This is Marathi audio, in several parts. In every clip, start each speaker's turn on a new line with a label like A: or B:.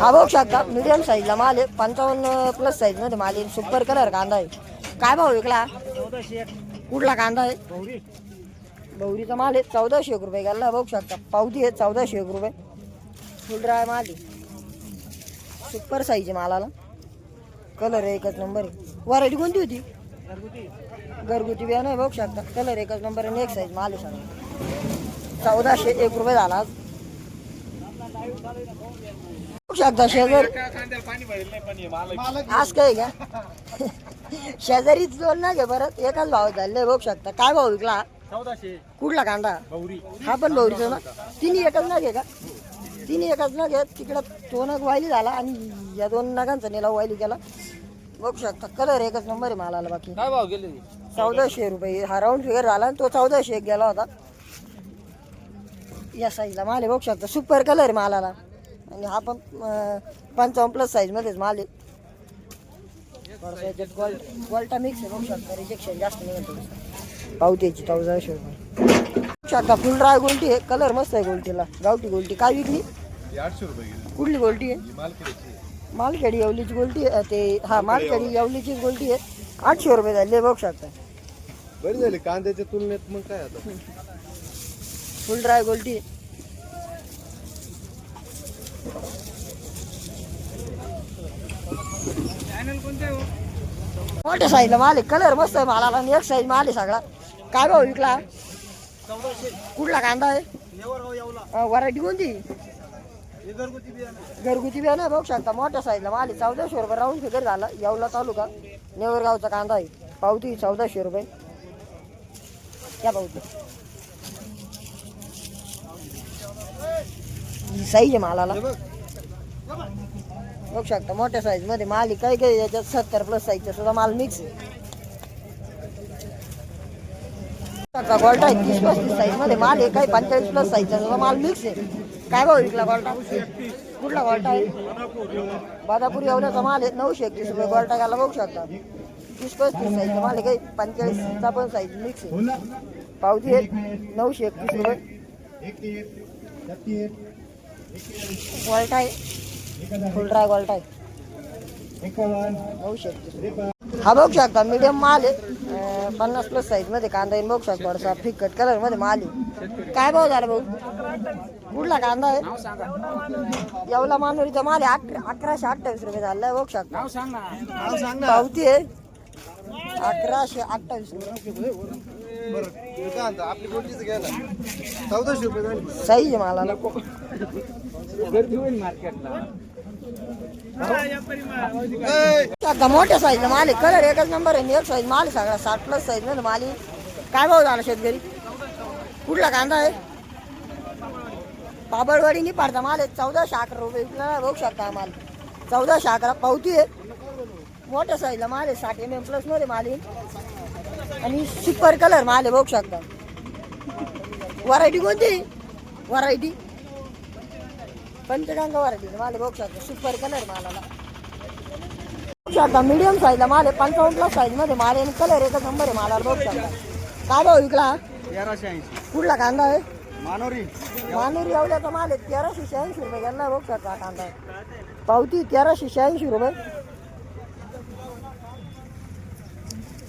A: हा बघू शकता मीडियम साईजला माल आहे. पंचावन्न प्लस साईजमध्ये माल आहे. सुपर कलर कांदा आहे. काय भाव विकला कुठला कांदा आहे? गौरीचा माल आहे. चौदाशे एक रुपये गेला. बघू शकता पावती आहे चौदाशे एक रुपये. फुल ड्राय माल आहे. सुपर साईज आहे मालाला. कलर एकच नंबर आहे. व्हरायटी कोणती होती? घरगुती. बियाणं आहे बघू शकता. कलर एकच नंबर आणि एक साईज माल आहे सगळं. चौदाशे एक रुपये झाला शकता शेजार आज काय का? शेजारीच दोन ना घे परत? एकाच भाव झाले बघू शकता. काय भाव विकला?
B: चौदाशे.
A: कुठला कांदा? हा पण गौरीचा ना? तिन्ही एकच ना घे का? तिन्ही एकच ना घे. तिकडं तो नग वायली झाला आणि या दोन नगांचा नेला वायली केला. बघू शकता. कलर एकच नंबर आहे मालाला बाकी.
B: काय भाव गेले?
A: चौदाशे रुपये. हा राऊंड फिगर झाला आणि तो चौदाशे एक गेला होता. या साईजला माल आहे बघू शकता. सुपर कलर आहे मालाला. आणि हा पण पंचावन्न प्लस साईजमध्येच माल आहे. गोल्ट मिक्स बघू शकता रिजेक्शन जास्त नाही पावतीची चौदाशे रुपये शकता फुल ड्राय गोल्टी आहे कलर मस्त आहे गोल्टीला गावठी गोल्टी काय विकली?
C: आठशे रुपये गेली
A: कुठली गोल्टी आहे? मालखेडी येवलीची गोल्टी आहे. ते हा मालखेडी येवलीचीच गोल्टी आहे. आठशे रुपये झाले बघू शकता.
C: बरी झाली कांद्याच्या तुलनेत मग काय आता?
A: फुल ड्राय गोल्टी आहे. मोठ्या साईजला माल आहे कलर मस्त आहे मालाला. आणि एक साईज माल आहे सगळा. काय भाऊ विकला? कुठला कांदा आहे? व्हरायटी कोणती? घरगुती बियाणं आहे बघू शकता. मोठ्या साईजला माल आहे चौदाशे रुपये राहून फिगर झाला. येवला तालुका. नेवरगावचा कांदा आहे. पावती चौदाशे रुपये. या पावती साईज आहे मालाला. बघू. शकता मोठ्या साईजमध्ये माल. काही काही याच्यात सत्तर प्लस साईजचा सुद्धा माल मिक्स आहे. गोल्टा आहे तीस पस्तीस साईजमध्ये माल आहे. काही पंचेचाळीस प्लस साईजचा सुद्धा माल मिक्स आहे. काय भाव विकला गोल्टा कुठला गोल्टा आहे? बादापूर एवढ्याचा माल आहे नऊशे एकतीस रुपये गोल्टा घाला बघू शकता. तीस पस्तीस साईजचा माल आहे काही पंचेचाळीसचा पण साईज मिक्स आहे. पावती आहे नऊशे एकतीस रुपये. गोल्टा आहे. फुल ड्राय आहे. एकतीस हा बघू शकता मीडियम माल आहे. पन्नास प्लस साईजमध्ये कांदा येईल बघू शकता थोडासा फिकट कलरमध्ये माल आहे. काय भाव झाला भाऊ? कुठला कांदा आहे? येवला मानवरीचा माल आहे. अक- अकराशे अठ्ठावीस रुपये झाला. बघू शकता. पावती आहे. अकराशे अठ्ठावीस रुपये.
C: आपली घ्या ना. चौदाशे रुपये झाली.
A: साईज आहे मालाला.
B: गर्दी होईल मार्केटला.
A: आता मोठ्या साईजला माल आहे. कलर एकच नंबर आहे. एक साईज माल आहे सगळा. साठ प्लस साईजमध्ये माल. काय भाव झाला शेतकरी? कुठला कांदा आहे? पाबळवाडी नाही पाडता माल आहे. चौदाशे अकरा रुपये बघू शकता हा माल चौदाशे अकरा पावती आहे. मोठ्या साईजला माल आहे. साठ एम एम प्लसमध्ये माल आहे आणि सुपर कलर माल आहे बघू शकता. व्हरायटी कोणती? व्हरायटी पंचगंगा व्हरायटी माल बघू शकता. सुपर कलर मालाला बघू शकता मीडियम साईजला माल पंचावन्न प्लस साईजमध्ये माल आणि कलर एकच नंबर आहे मालाला बघू शकता. काय भाव विकला?
B: तेराशे ऐंशी.
A: कुठला कांदा आहे?
B: मानोरी.
A: मानुरी एवढ्याचा माल आहे तेराशे शहाऐंशी रुपये. गेला बघू शकता कांदा पावती तेराशे शहाऐंशी रुपये.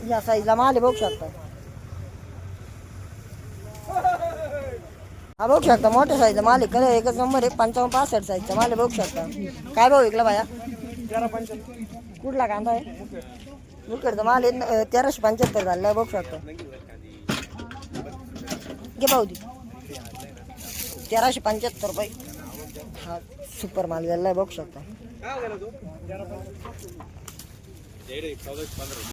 A: या साईजला माल बघू शकता हा बघू शकता मोठ्या साईजचा माल आहे कलर एकच नंबर आहे पंचावन्न पासष्ट साईजचा माल बघू शकता काय भाव विकला बाया कुठला कांदा आहे मुकडचा माल आहे तेराशे पंच्याहत्तर झालेला बघू शकता घे पावती तेराशे पंच्याहत्तर रुपये हा सुपर माल झालेला आहे बघू शकता